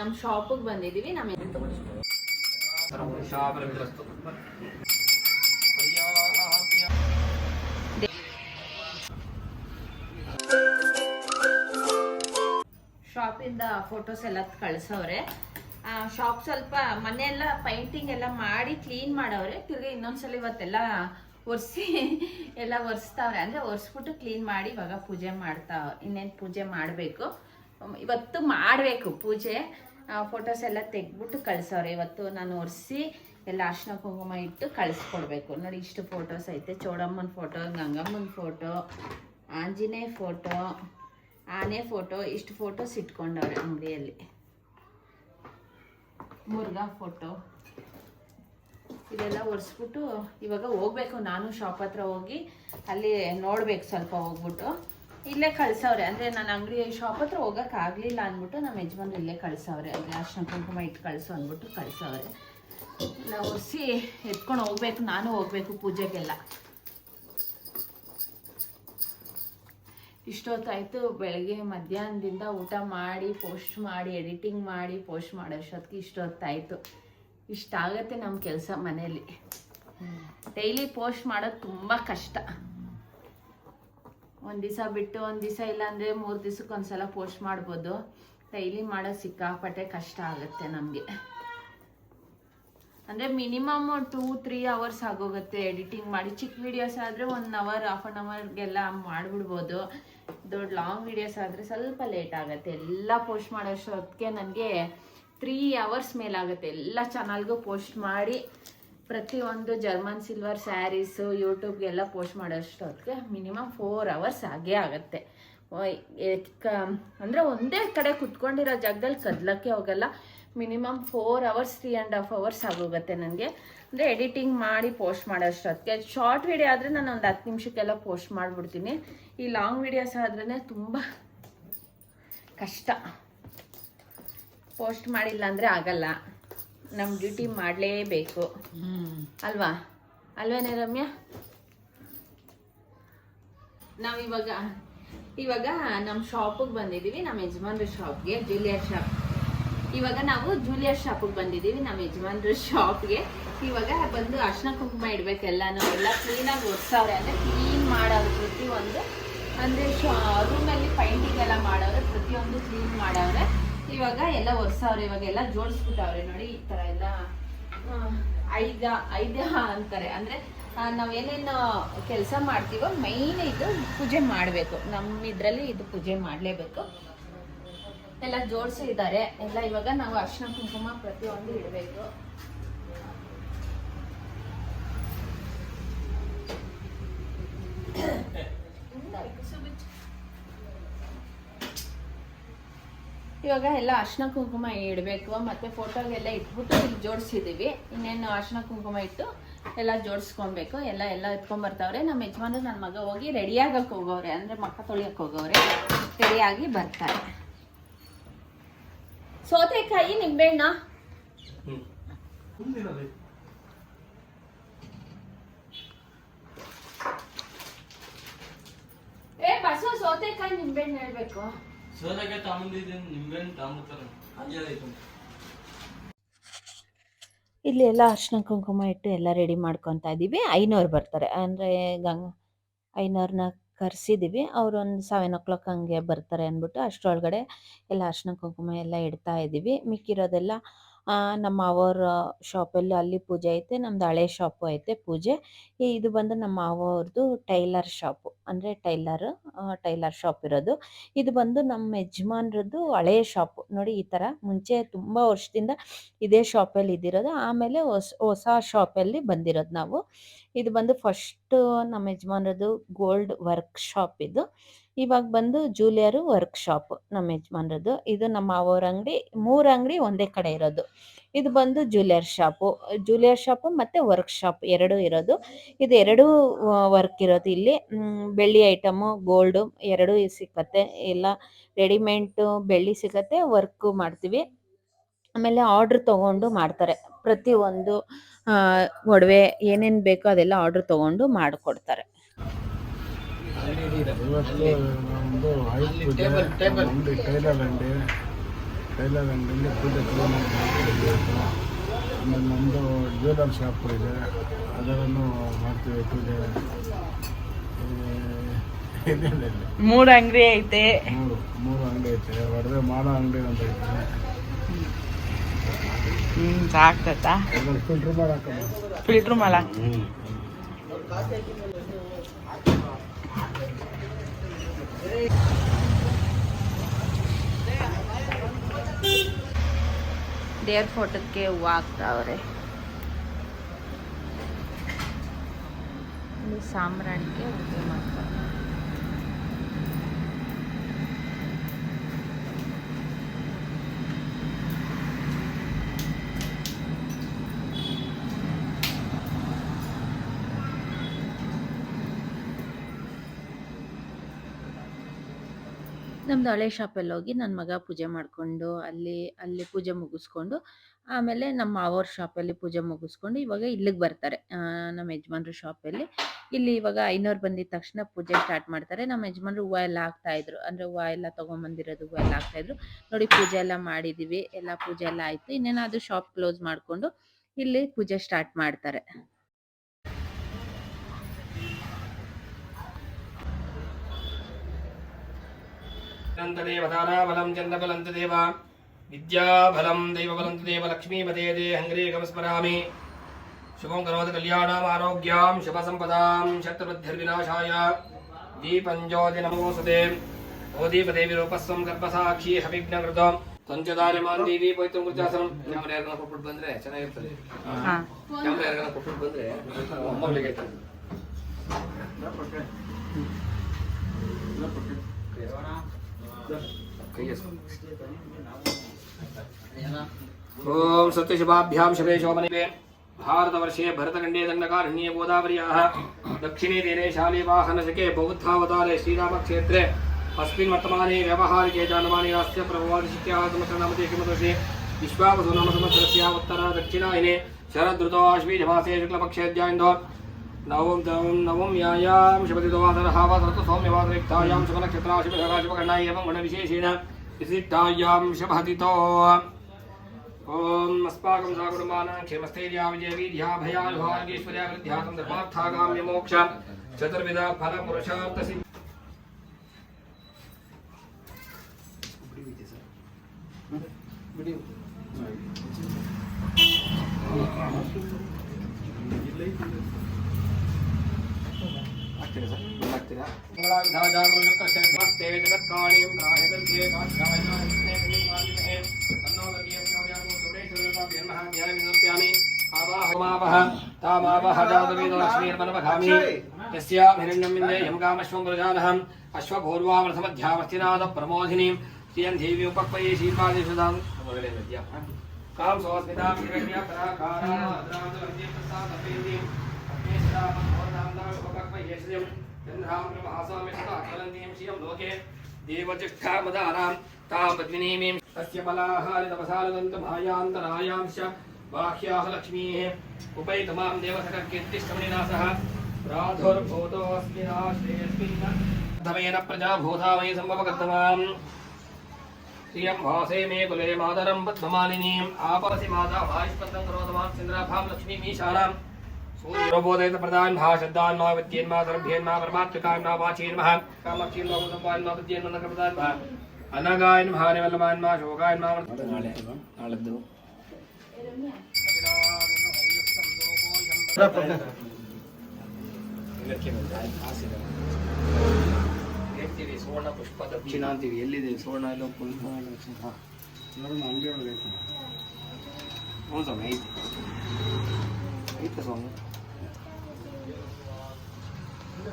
ನಮ್ಮ ಶಾಪಿಗೆ ಬಂದಿದ್ದೀವಿ ನಮ್ಮ ಶಾಪ್ ಶಾಪಿಂದ ಫೋಟೋಸ್ ಎಲ್ಲ ಕಳ್ಸವ್ರೆ. ಶಾಪ್ ಸ್ವಲ್ಪ ಮನೆಯೆಲ್ಲ ಪೈಂಟಿಂಗ್ ಎಲ್ಲ ಮಾಡಿ ಕ್ಲೀನ್ ಮಾಡವ್ರೆ. ತಿರ್ಗಿ ಇನ್ನೊಂದ್ಸಲ ಇವತ್ತೆಲ್ಲ ಒರೆಸಿ ಎಲ್ಲ ಒರೆಸ್ತಾವ್ರೆ. ಅಂದ್ರೆ ಒರೆಸ್ಬಿಟ್ಟು ಕ್ಲೀನ್ ಮಾಡಿ ಇವಾಗ ಪೂಜೆ ಮಾಡ್ತಾವ ಇನ್ನೇನು ಪೂಜೆ ಮಾಡಬೇಕು. ಇವತ್ತು ಮಾಡಬೇಕು ಪೂಜೆ. ಫೋಟೋಸ್ ಎಲ್ಲ ತೆಗ್ದ್ಬಿಟ್ಟು ಕಳ್ಸವ್ರೆ. ಇವತ್ತು ನಾನು ಒರೆಸಿ ಎಲ್ಲ ಅರ್ಶಿನ ಕುಂಕುಮ ಇಟ್ಟು ಕಳಿಸ್ಕೊಡ್ಬೇಕು. ನೋಡಿ ಇಷ್ಟು ಫೋಟೋಸ್ ಐತೆ. ಚೋಡಮ್ಮನ ಫೋಟೋ ಗಂಗಮ್ಮನ ಫೋಟೋ ಆಂಜನೇಯ ಫೋಟೋ ಆನೆ ಫೋಟೋ ಇಷ್ಟು ಫೋಟೋಸ್ ಇಟ್ಕೊಂಡವ್ರೆ ಅಂಗಡಿಯಲ್ಲಿ. ಮುರುಘಾ ಫೋಟೋ ಇದೆಲ್ಲ ಒರೆಸ್ಬಿಟ್ಟು ಇವಾಗ ಹೋಗ್ಬೇಕು. ನಾನು ಶಾಪ್ ಹತ್ರ ಹೋಗಿ ಅಲ್ಲಿ ನೋಡ್ಬೇಕು ಸ್ವಲ್ಪ ಹೋಗ್ಬಿಟ್ಟು. ಇಲ್ಲೇ ಕಳ್ಸವ್ರೆ. ಅಂದರೆ ನಾನು ಅಂಗಡಿ ಶಾಪ್ ಹತ್ರ ಹೋಗಕ್ ಆಗಲಿಲ್ಲ ಅಂದ್ಬಿಟ್ಟು ನಮ್ಮ ಯಜಮಾನ್ರು ಇಲ್ಲೇ ಕಳ್ಸವ್ರೆ. ಅಂದ್ರೆ ಅರ್ಶಿನ ಕುಂಕುಮ ಇಟ್ಟು ಕಳಿಸು ಅಂದ್ಬಿಟ್ಟು ಕಳ್ಸವ್ರೆ. ನಾವು ಒರೆಸಿ ಎತ್ಕೊಂಡು ಹೋಗ್ಬೇಕು, ನಾನು ಹೋಗ್ಬೇಕು ಪೂಜೆಗೆಲ್ಲ. ಇಷ್ಟೊತ್ತಾಯ್ತು ಬೆಳಗ್ಗೆ ಮಧ್ಯಾಹ್ನದಿಂದ ಊಟ ಮಾಡಿ ಪೋಸ್ಟ್ ಮಾಡಿ ಎಡಿಟಿಂಗ್ ಮಾಡಿ ಪೋಸ್ಟ್ ಮಾಡೋಷ್ಟೊತ್ತಿಗೆ ಇಷ್ಟೊತ್ತಾಯ್ತು. ಇಷ್ಟಾಗತ್ತೆ ನಮ್ಮ ಕೆಲಸ ಮನೇಲಿ ಡೈಲಿ ಪೋಸ್ಟ್ ಮಾಡೋದು ತುಂಬ ಕಷ್ಟ. ಒಂದು ದಿವಸ ಬಿಟ್ಟು ಒಂದು ದಿವಸ ಇಲ್ಲಾಂದರೆ ಮೂರು ದಿವ್ಸಕ್ಕೆ ಒಂದ್ಸಲ ಪೋಸ್ಟ್ ಮಾಡ್ಬೋದು. ಡೈಲಿ ಮಾಡೋ ಸಿಕ್ಕಾಪಟ್ಟೆ ಕಷ್ಟ ಆಗುತ್ತೆ ನಮಗೆ. ಅಂದರೆ ಮಿನಿಮಮ್ ಟೂ, ತ್ರೀ ಅವರ್ಸ್ ಆಗೋಗುತ್ತೆ ಎಡಿಟಿಂಗ್ ಮಾಡಿ. ಚಿಕ್ಕ ವಿಡಿಯೋಸ್ ಆದರೆ ಒನ್ ಅವರ್ ಹಾಫ್ ಆನ್ ಅವರ್ಗೆಲ್ಲ ಮಾಡಿಬಿಡ್ಬೋದು. ದೊಡ್ಡ ಲಾಂಗ್ ವಿಡಿಯೋಸ್ ಆದರೆ ಸ್ವಲ್ಪ ಲೇಟ್ ಆಗುತ್ತೆ. ಎಲ್ಲ ಪೋಸ್ಟ್ ಮಾಡೋಷ್ಟೊತ್ತಿಗೆ ನನಗೆ ತ್ರೀ ಅವರ್ಸ್ ಮೇಲಾಗುತ್ತೆ. ಎಲ್ಲ ಚಾನಲ್ಗೂ ಪೋಸ್ಟ್ ಮಾಡಿ ಪ್ರತಿಯೊಂದು ಜರ್ಮನ್ ಸಿಲ್ವರ್ ಸ್ಯಾರೀಸು ಯೂಟ್ಯೂಬ್ಗೆಲ್ಲ ಪೋಸ್ಟ್ ಮಾಡೋಷ್ಟೊತ್ತಿಗೆ ಮಿನಿಮಮ್ ಫೋರ್ ಅವರ್ಸ್ ಆಗೇ ಆಗುತ್ತೆ. ಅಂದರೆ ಒಂದೇ ಕಡೆ ಕುತ್ಕೊಂಡಿರೋ ಜಾಗದಲ್ಲಿ ಕದ್ಲಕ್ಕೆ ಹೋಗಲ್ಲ. Minimum four hours three and half hours ಆಗೋಗುತ್ತೆ ನನಗೆ. ಅಂದರೆ ಎಡಿಟಿಂಗ್ ಮಾಡಿ ಪೋಸ್ಟ್ ಮಾಡೋಷ್ಟೊತ್ತಿಗೆ. ಶಾರ್ಟ್ ವಿಡಿಯೋ ಆದರೆ ನಾನು ಒಂದು ಹತ್ತು ನಿಮಿಷಕ್ಕೆಲ್ಲ ಪೋಸ್ಟ್ ಮಾಡಿಬಿಡ್ತೀನಿ. ಈ ಲಾಂಗ್ ವಿಡಿಯೋಸ್ ಆದ್ರೇ ತುಂಬ ಕಷ್ಟ. ಪೋಸ್ಟ್ ಮಾಡಿಲ್ಲ ಅಂದರೆ ಆಗಲ್ಲ. ನಮ್ಮ ಡ್ಯೂಟಿ ಮಾಡಲೇಬೇಕು. ಅಲ್ವಾ? ಅಲ್ವೇನೆ ರಮ್ಯಾ? ನಾವಿವಾಗ ಇವಾಗ ನಮ್ಮ ಶಾಪಿಗೆ ಬಂದಿದ್ದೀವಿ ನಮ್ಮ ಯಜಮಾನ್ರ ಶಾಪ್ಗೆ ಜೂಲಿಯರ್ ಶಾಪ್ ಇವಾಗ ನಾವು ಜೂಲಿಯರ್ ಶಾಪಿಗೆ ಬಂದಿದ್ದೀವಿ ನಮ್ಮ ಯಜಮಾನ್ರ ಶಾಪ್ಗೆ ಇವಾಗ ಬಂದು ಅರ್ಶನ ಕುಂಕುಮ ಎಲ್ಲಾನು, ಎಲ್ಲ ಕ್ಲೀನಾಗಿ ಒರ್ಸವ್ರೆ ಅಂದರೆ ಕ್ಲೀನ್ ಮಾಡೋರು ಪ್ರತಿಯೊಂದು. ಅಂದರೆ ರೂಮಲ್ಲಿ ಪೈಂಟಿಂಗ್ ಎಲ್ಲ ಮಾಡೋರು ಪ್ರತಿಯೊಂದು ಕ್ಲೀನ್ ಮಾಡವ್ರೆ. ಇವಾಗ ಎಲ್ಲ ಒರ್ಸವ್ರೆ ಇವಾಗ ಎಲ್ಲ ಜೋಡಿಸ್ಬಿಟ್ಟವ್ರೆ ನೋಡಿ, ಈ ತರ ಎಲ್ಲ ಐದ ಐದ ಅಂತಾರೆ. ಅಂದರೆ ನಾವೇನೇನು ಕೆಲಸ ಮಾಡ್ತೀವೋ ಮೈನ್ ಇದು ಪೂಜೆ ಮಾಡಬೇಕು. ನಮ್ಮ ಇದ್ರಲ್ಲಿ ಇದು ಪೂಜೆ ಮಾಡಲೇಬೇಕು. ಎಲ್ಲ ಜೋಡಿಸಿದ್ದಾರೆ ಎಲ್ಲ ಇವಾಗ ನಾವು ಅರ್ಶಿನ ಕುಂಕುಮ ಪ್ರತಿಯೊಂದು ಇಡಬೇಕು. ಇವಾಗ ಎಲ್ಲ ಅರ್ಶಿನ ಕುಂಕುಮ ಇಡಬೇಕು. ಮತ್ತೆ ಫೋಟೋಗೆಲ್ಲ ಇಟ್ಬಿಟ್ಟು ಇಲ್ಲಿ ಜೋಡಿಸಿದ್ದೀವಿ ಇನ್ನೇನು ಅರ್ಶಿನ ಕುಂಕುಮ ಇಟ್ಟು ಎಲ್ಲ ಜೋಡಿಸ್ಕೊಬೇಕು. ಎಲ್ಲ ಎಲ್ಲ ಎತ್ಕೊಂಬರ್ತಾವ್ರೆ ನಮ್ಮ ಯಜಮಾನ್ರು ನನ್ನ ಮಗ ಹೋಗಿ ರೆಡಿಯಾಗಕ್ಕೆ ಹೋಗೋರೆ ಅಂದ್ರೆ ಮಕ್ಕ ತೊಳಿಯಕ್ಕೆ ಹೋಗೋರೆ ರೆಡಿಯಾಗಿ ಬರ್ತಾರೆ. ಸೌತೆಕಾಯಿ ನಿಂಬೆಣ್ಣ ಏ ಬಸವ ಸೌತೆಕಾಯಿ ನಿಂಬೆಹಣ್ಣು ಹೇಳ್ಬೇಕು. ಸೋದಾಗೆ ಇಲ್ಲಿ ಎಲ್ಲ ಅರ್ಶಿನ ಕುಂಕುಮ ಇಟ್ಟು ಎಲ್ಲ ರೆಡಿ ಮಾಡ್ಕೊತಾ ಇದ್ದೀವಿ ಐನೋರು ಬರ್ತಾರೆ. ಅಂದರೆ ಗಂಗ ಐನೋರ್ನ ಕರೆಸಿದ್ದೀವಿ ಅವ್ರು ಒಂದು ಸೆವೆನ್ ಓ ಕ್ಲಾಕ್ ಹಂಗೆ ಬರ್ತಾರೆ ಅಂದ್ಬಿಟ್ಟು ಅಷ್ಟರೊಳಗಡೆ ಎಲ್ಲ ಅರ್ಶಿನ ಕುಂಕುಮ ಎಲ್ಲ ಇಡ್ತಾ ಇದ್ದೀವಿ ಮಿಕ್ಕಿರೋದೆಲ್ಲ ನಮ್ಮ ಅವರ ಶಾಪಲ್ಲಿ ಅಲ್ಲಿ ಪೂಜೆ ಐತೆ, ನಮ್ದು ಹಳೆ ಶಾಪು ಐತೆ ಪೂಜೆ. ಇದು ಬಂದು ನಮ್ಮ ಮಾವವ್ರದ್ದು ಟೈಲರ್ ಶಾಪು, ಅಂದರೆ ಟೈಲರ್ ಟೈಲರ್ ಶಾಪ್ ಇರೋದು. ಇದು ಬಂದು ನಮ್ಮ ಯಜಮಾನ್ರದ್ದು ಹಳೆಯ ಶಾಪು. ನೋಡಿ ಈ ಥರ ಮುಂಚೆ ತುಂಬ ವರ್ಷದಿಂದ ಇದೇ ಶಾಪಲ್ಲಿ ಇದ್ದಿರೋದು, ಆಮೇಲೆ ಹೊಸ ಹೊಸ ಶಾಪಲ್ಲಿ ಬಂದಿರೋದು ನಾವು. ಇದು ಬಂದು ಫಸ್ಟ್ ನಮ್ಮ ಯಜಮಾನ್ರದ್ದು ಗೋಲ್ಡ್ ವರ್ಕ್ ಶಾಪ್ ಇದು. ಇವಾಗ ಬಂದು ಜೂಲಿಯರು ವರ್ಕ್ ಶಾಪ್ ನಮ್ಮ ಯಜಮಾನ್ರದ್ದು. ಇದು ನಮ್ಮ ಅವರ ಅಂಗಡಿ, ಮೂರು ಅಂಗಡಿ ಒಂದೇ ಕಡೆ ಇರೋದು. ಇದು ಬಂದು ಜೂಲಿಯರ್ ಶಾಪು. ಜೂಲಿಯರ್ ಶಾಪು ಮತ್ತು ವರ್ಕ್ ಶಾಪ್ ಎರಡೂ ಇರೋದು. ಇದು ಎರಡೂ ವರ್ಕ್ ಇರೋದು ಇಲ್ಲಿ. ಬೆಳ್ಳಿ ಐಟಮು, ಗೋಲ್ಡು ಎರಡೂ ಸಿಕ್ಕತ್ತೆ. ಎಲ್ಲ ರೆಡಿಮೇಂಟು ಬೆಳ್ಳಿ ಸಿಗತ್ತೆ ವರ್ಕು ಮಾಡ್ತೀವಿ. ಆಮೇಲೆ ಆರ್ಡ್ರ್ ತೊಗೊಂಡು ಮಾಡ್ತಾರೆ. ಪ್ರತಿಯೊಂದು ಒಡವೆ ಏನೇನು ಬೇಕೋ ಅದೆಲ್ಲ ಆರ್ಡ್ರ್ ತೊಗೊಂಡು ಮಾಡಿಕೊಡ್ತಾರೆ. ಇವತ್ತು ನಮ್ಮದು ಆಯುಧ ಪೂಜೆ. ನಮ್ದು ಟೈಲರ್ ಅಂಗಡಿ ಟೈಲರ್ ಅಂಗಡಿಯಲ್ಲಿ ಪೂಜೆ ಕ್ಲೀನ್ ಆಮೇಲೆ ನಮ್ಮದು ಜ್ಯುವೆಲರ್ ಶಾಪ್ ಇದೆ. ಅದರನ್ನು ಮಾಡ್ತೀವಿ ಪೂಜೆ. ಮೂರು ಅಂಗಡಿ ಐತೆ. ಮೂರು ಮೂರು ಅಂಗಡಿ ಐತೆ. ಒಡವೆ ಮಾಡೋ ಅಂಗಡಿ ಅಂತ ಐತೆ. ಹ್ಞೂ ಸಾಕ್ತತಾ? ಅದನ್ನು ಫಿಲ್ಟ್ರ್ ಮಾಡಾಕ ಫಿಲ್ಟ್ರ್ ಮಾಲ ದೇವ್ರ ಫೋಟೋಕ್ಕೆ ಹೂವು ಹಾಕ್ತಾವ್ರೆ. ಸಾಮ್ರಾಣಿಗೆ ಸಾಂಬ್ರಾಣಿಗೆ ಮಾಡ್ತಾರೆ ನಮ್ದು ಹಳೆ ಶಾಪಲ್ಲಿ ಹೋಗಿ ನನ್ನ ಮಗ ಪೂಜೆ ಮಾಡಿಕೊಂಡು ಅಲ್ಲಿ ಅಲ್ಲಿ ಪೂಜೆ ಮುಗಿಸ್ಕೊಂಡು, ಆಮೇಲೆ ನಮ್ಮ ಶಾಪ್ ಶಾಪಲ್ಲಿ ಪೂಜೆ ಮುಗಿಸ್ಕೊಂಡು ಇವಾಗ ಇಲ್ಲಿಗೆ ಬರ್ತಾರೆ. ನಮ್ಮ ಯಜಮಾನ್ರ ಶಾಪಲ್ಲಿ. ಇಲ್ಲಿ ಇವಾಗ ಐನೂರು ಬಂದಿದ ತಕ್ಷಣ ಪೂಜೆ ಸ್ಟಾರ್ಟ್ ಮಾಡ್ತಾರೆ. ನಮ್ಮ ಯಜಮಾನ್ರು ಹೂವು ಎಲ್ಲ ಹಾಕ್ತಾ ಇದ್ರು. ಅಂದರೆ ಹೂವು ಎಲ್ಲ ತೊಗೊಂಬಂದಿರೋದು, ಹೂವು ಎಲ್ಲ ಹಾಕ್ತಾ ಇದ್ರು. ನೋಡಿ ಪೂಜೆ ಎಲ್ಲ ಮಾಡಿದ್ದೀವಿ ಎಲ್ಲ ಪೂಜೆ ಎಲ್ಲ ಆಯಿತು. ಇನ್ನೇನಾದರೂ ಶಾಪ್ ಕ್ಲೋಸ್ ಮಾಡಿಕೊಂಡು ಇಲ್ಲಿ ಪೂಜೆ ಸ್ಟಾರ್ಟ್ ಮಾಡ್ತಾರೆ. దంతదేవతానాబలం చంద్రబలం దేవ విద్యాబలం దైవబలం దేవ లక్ష్మీపదే హంగ్రీకం స్మరామి శుభం కరోతి కళ్యాణం ఆరోగ్యాం శుభ సంపదాం శత్రుబుద్ధిర్వినాశాయ దీపం జ్యోతి నమోసుదే ఓ దీపదేవి ರೂಪಸ್ವಂ ಗರ್ಭಸಾಕ್ಷಿ ಹವಿಘ್ನಕೃತ ಸಂಚದಾರ್ಯಮಾನ್ ದೇವಿ ಪವಿತ್ರ ಕೃತ್ಯಾಸನಂ ಕ್ಯಾಮ್ರಾ ಯಾರನ್ನ ಕೊಟ್ಬಿಟ್ಟು ಬಂದ್ರೆ ಚೆನ್ನಾಗಿರ್ತದೆ ಹಾ ಕ್ಯಾಮ್ರಾ ಯಾರನ್ನ ಕೊಟ್ಬಿಟ್ಟು ಬಂದ್ರೆ ಮೊಮ್ಮಗಳಿಗೆ ओम सत्यशुभाभ्यां शवे भारतवर्षे भरतखंडे दण्डकारण्ये गोदावर्याः। दक्षिणे तीरे शालीवाहनशके बौद्धावतारे श्रीरामक्षेत्रे। अस्मिन् वर्तमाने व्यवहारिके जानमाने अस्य प्रभवादिशित्याः समस्तनामते किमदर्शे विश्वावसु नाम संवत्सरस्य उत्तर दक्षिणायने। शरदृतोऽश्मीजमासे शुक्लपक्षेद्यायन्दो नवम नवम नवम यायाम शिवदि दवादर हावादर तो सौम्य वादर इक्तायाम शुभन क्षेत्रा शिव धरा शिव करना ये बंग बना विशेष शपतिदोवासरः वा सरतु सौम्यवासरिक्तायां शुभनक्षत्राशिवसकाशिवकर्णाय एवं गणविशेषेण विशिष्टायां शपहतितो ॐ अस्माकं साकुटुम्बानां क्षेमस्थैर्या विजयवीर्या भयायुभाग्येश्वर्या वृद्ध्या सन्दर्भार्थागाम्यमोक्ष चतुर्विधा फलपुरुषार्थसिद्ध यस्याभिरण्यमिन्द्रेयमकामश्वमृजानहम् अश्वभूर्वामृथमध्यावर्तिनाद प्रमोधिनीम् श्रियन् देवी उपक्वये श्रीपादेशुधाम् काम सोस्मिता कृष्णया कराकारा द्रान्द्रवन्द्यप्रसादपेदीम् अग्नेश्रामं भवतां दाम उपक्वये श्रियम् लोके देवचक्षामदानां तां पद्मिनीमीं तस्य बलाहारितपसालदन्तभायान्तरायां च बाह्याः लक्ष्मीः उपैतमां देवसककीर्तिष्टमणिनासः राधुर्भूतोऽस्मिनाश्रेयस्मिन्नमेन प्रजाभूता वै सम्भवकर्तमाम् श्रियं वासे मे सूर्योबोधयत प्रदान भा शब्दान मा विद्येन मा सर्भ्येन मा परमात्मकान मा वाचेन मा कामक्षीन मा संपान मा विद्येन मा नगर प्रदान भा अनगायन भा निवलमान मा शोगायन मा ನಾಳೆ ನಾಳೆದ್ದು ಹೇಳ್ತೀವಿ ಸುವರ್ಣ ಪುಷ್ಪ ದಕ್ಷಿಣ ಅಂತೀವಿ ಎಲ್ಲಿದೆ ಸುವರ್ಣ ಎಲ್ಲ ಪುಷ್ಪ ಹಾಂ ನೋಡೋಣ ಅಂಗಡಿ ಒಳಗೆ ಐತೆ ಹ್ಞೂ ಸ್ವಾಮಿ ಐತಿ ಐತೆ ಸ್ವಾಮಿ Wait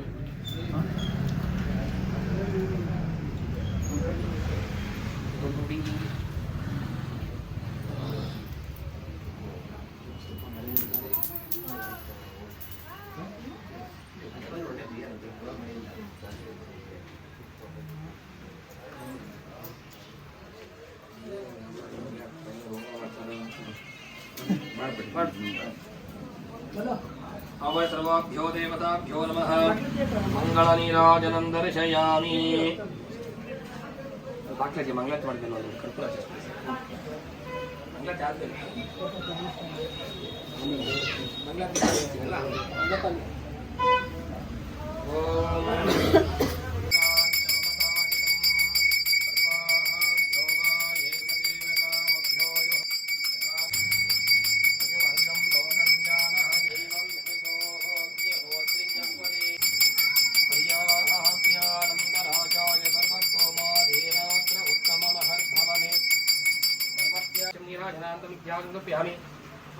a minute. ಅವಸರ್ವಾಭ್ಯೋ ದೇವತಾಭ್ಯೋ ನಮಃ ಮಂಗಳ ನೀರಾಜನಂದರ್ಶಯಾಮಿ ಹಾಕ್ಲಾಕೆ ಮಂಗಳಾತಿ ಮಾಡಿದೆ ನೋಡಿ ಕರ್ಪೂರ ಮಂಗಳಾತಿ ಆದ್ಮೇಲೆ ಮಂಗಳಾತಿ ಓ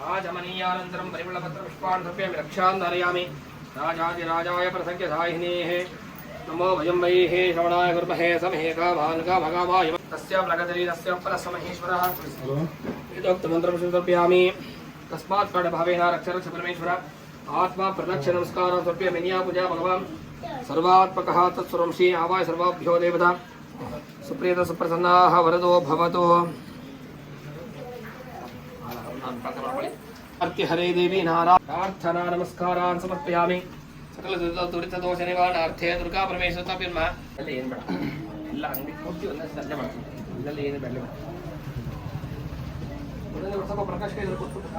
आजमनीयानन्तरं रक्षान् धारयामि राजाधिराजाय प्रसङ्ख्यसाहिनेः। नमो वैः श्रवणाय कुर्महे समहे कामकामाय तस्य परसमहेश्वरः समर्पयामि तस्मात् पाठभावेन रक्ष रक्ष परमेश्वर। आत्मा प्रदक्ष नमस्कारं पूजा भगवान्। सर्वात्मकः तत्सर्वं श्री आवाय सर्वाभ्यो देवता। वरदो भवतु। ನಾನು ಪ್ರಾರ್ಥನೆ ಮಾಡಿ ಹರೇ ದೇವಿ ನಾರಾ ಪ್ರಾರ್ಥನಾ ನಮಸ್ಕಾರಾನ್ ಸಮರ್ಪಯಾಮಿ. ಸಕಲ ದುರಿತ ದೋಷ ನಿವಾರಣಾರ್ಥೇ ದುರ್ಗಾ ಪರಮೇಶ್ವರ ತಪಿರ್ಮ ಅಲ್ಲ ಏನು ಬೇಡ. ಎಲ್ಲ ಅಂಗಡಿ ಪೂರ್ತಿ ಒಂದೇ ಸಜ್ಜೆ ಮಾಡ್ತೀನಿ. ಇದರಲ್ಲಿ ಏನು ಬೇಡ. ಸ್ವಲ್ಪ ಪ್ರಕಾಶ ಕೊಟ್ಬಿಟ್ಟು.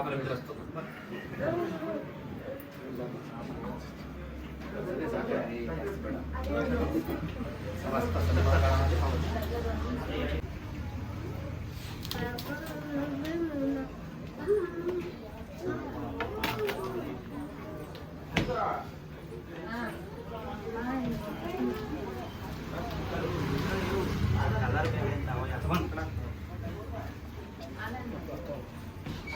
ఆపల మీద వస్తుంది సమస్త సన్మానాలు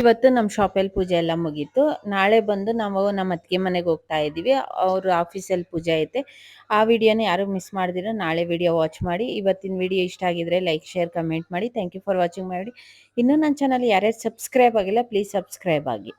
ಇವತ್ತು ನಮ್ಮ ಶಾಪಲ್ಲಿ ಪೂಜೆ ಎಲ್ಲ ಮುಗೀತು. ನಾಳೆ ಬಂದು ನಾವು ನಮ್ಮ ಅತ್ತಿಗೆ ಮನೆಗೆ ಹೋಗ್ತಾ ಇದ್ದೀವಿ. ಅವ್ರ ಆಫೀಸಲ್ಲಿ ಪೂಜೆ ಐತೆ. ಆ ವಿಡಿಯೋನ ಯಾರು ಮಿಸ್ ಮಾಡ್ದಿರ ನಾಳೆ ವಿಡಿಯೋ ವಾಚ್ ಮಾಡಿ. ಇವತ್ತಿನ ವಿಡಿಯೋ ಇಷ್ಟ ಆಗಿದ್ರೆ ಲೈಕ್ ಶೇರ್ ಕಮೆಂಟ್ ಮಾಡಿ. ಥ್ಯಾಂಕ್ ಯು ಫಾರ್ ವಾಚಿಂಗ್ ಮಾಡಿ. ಇನ್ನೂ ನನ್ನ ಚಾನಲ್ ಯಾರ್ಯಾರು ಸಬ್ಸ್ಕ್ರೈಬ್ ಆಗಿಲ್ಲ ಪ್ಲೀಸ್ ಸಬ್ಸ್ಕ್ರೈಬ್ ಆಗಿ.